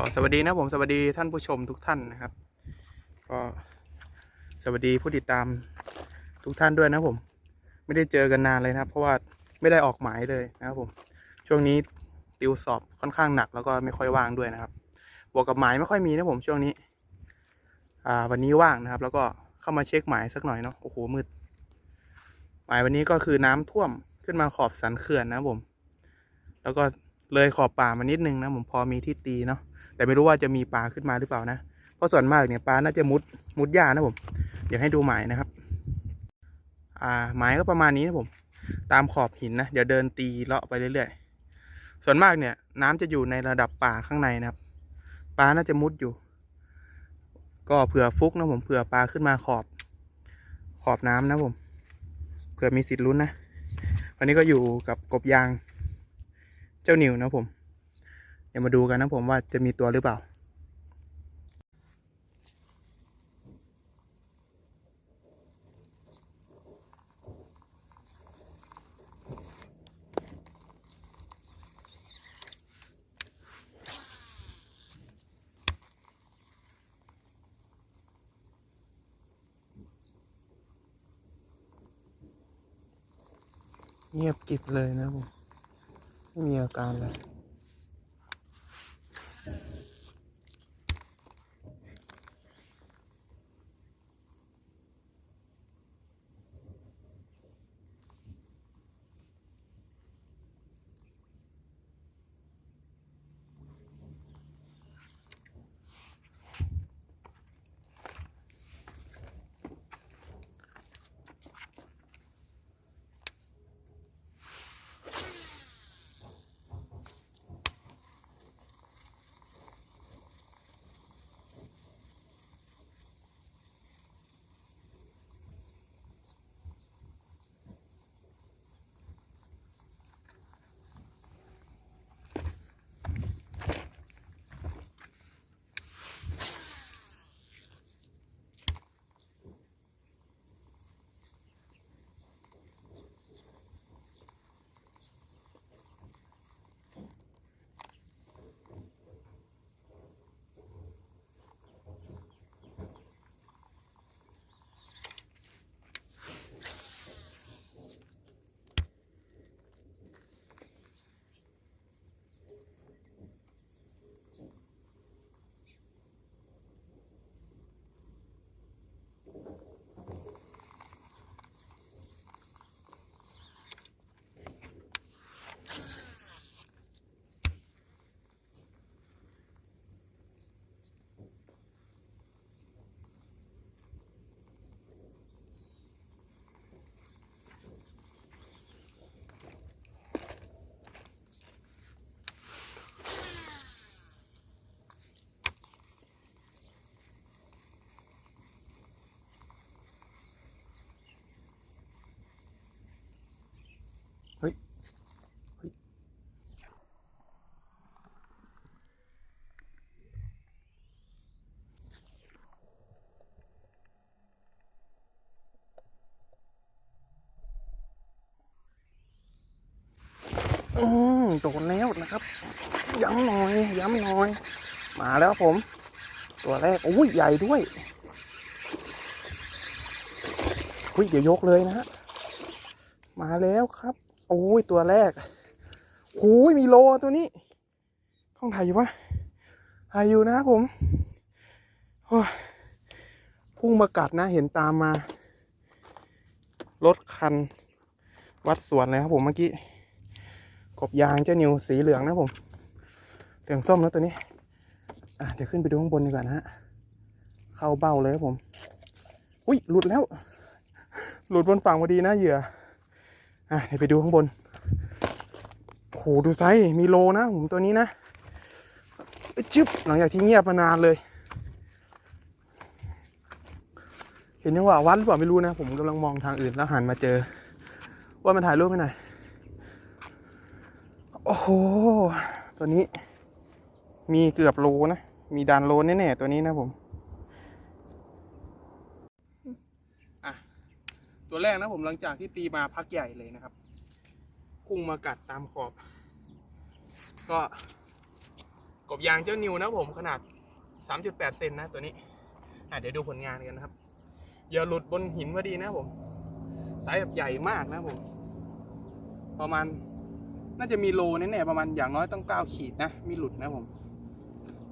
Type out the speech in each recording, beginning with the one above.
ก็สวัสดีนะผมสวัสดีท่านผู้ชมทุกท่านนะครับ ก็สวัสดีผู้ติดตามทุกท่านด้วยนะผม ไม่ได้เจอกันนานเลยนะครับ เพราะว่าไม่ได้ออกหมายเลยนะครับผม ช่วงนี้ติวสอบค่อนข้างหนักแล้วก็ไม่ค่อยว่างด้วยนะครับ บวกกับหมายไม่ค่อยมีนะผมช่วงนี้ อ่า วันนี้ว่างนะครับ แล้วก็เข้ามาเช็คหมายสักหน่อยเนาะโอ้โหมืดหมายวันนี้ก็คือน้ำท่วมขึ้นมาขอบสันเขื่อนนะผม แล้วก็เลยขอบป่ามานิดนึงนะผมพอมีที่ตีเนาะ แต่ไม่รู้ว่าจะมีปลาขึ้นมาหรือเปล่านะ เพราะส่วนมากเนี่ยปลาน่าจะมุดมุดหญ้านะผม เดี๋ยวให้ดูหมายนะครับ อ่าหมายก็ประมาณนี้นะผม ตามขอบหินนะ เดี๋ยวเดินตีเลาะไปเรื่อยๆ ส่วนมากเนี่ย น้ำจะอยู่ในระดับป่าข้างในนะครับ ปลาน่าจะมุดอยู่ ก็เผื่อฟุกนะผมเผื่อปลาขึ้นมาขอบ ขอบน้ำนะผมเผื่อมีสิทธิ์ลุ้นนะวันนี้ก็อยู่กับกบยาง เจ้าหนิวนะผม เดี๋ยวมาดูกันนะผมว่าจะมีตัวหรือเปล่า เงียบกิบเลยนะผม ไม่มีอาการเลย โดนแล้วนะครับ ย้ำหน่อย ย้ำหน่อย มาแล้วครับผม ตัวแรกอุ้ยใหญ่ด้วยอุ้ยเดี๋ยวยกเลยนะฮะมาแล้วครับโอ้ยตัวแรกโอ้ยมีโลตัวนี้ท้องถ่ายอยู่ปะถ่ายอยู่นะครับผมพุ่งมากัดนะเห็นตามมา รถคัน วัดสวนเลยครับผมเมื่อกี้ กบยางเจ้านิวสีเหลืองนะผมเหลืองส้มนะตัวนี้อะเดี๋ยวขึ้นไปดูข้างบนดีกว่านะฮะเข้าเบ้าเลยครับผม อุ้ยหลุดแล้ว หลุดบนฝั่งพอดีนะเหยื่ออะเดี๋ยวไปดูข้างบนโอ้โหดูไซส์มีโลนะผมตัวนี้นะจึ๊บหลังจากที่เงียบมานานเลย เห็นยังว่าวัดหรือเปล่าไม่รู้นะ ผมกำลังมองทางอื่นแล้วหันมาเจอ ว่ามันถ่ายรูปให้หน โอ้โห ตัวนี้ มีเกือบโลนะ มีดานโลแน่ๆตัวนี้นะผม อะ ตัวแรกนะผมหลังจากที่ตีมาพักใหญ่เลยนะครับพุ่งมากัดตามขอบ ก็กบยางเจ้านิวนะผมขนาด 3.8 เซนนะตัวนี้ อะเดี๋ยวดูผลงานกันนะครับเหยื่อหลุดบนหินพอดีนะผมไซส์แบบใหญ่มากนะผม ประมาณ น่าจะมีโลแน่ๆประมาณอย่างน้อยต้อง9ขีดนะ มีหลุดนะผม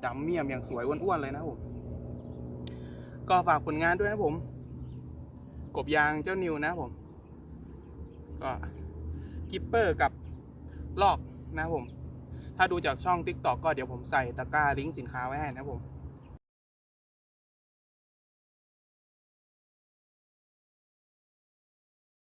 ดำเมี่ยมอย่างสวยอ้วนๆเลยนะผม ก็ฝากผลงานด้วยนะผม กบยางเจ้านิวนะผม ก็กิปเปอร์กับลอกนะผม ถ้าดูจากช่อง TikTok ก็เดี๋ยวผมใส่ตะกร้าลิงก์สินค้าไว้ให้นะผม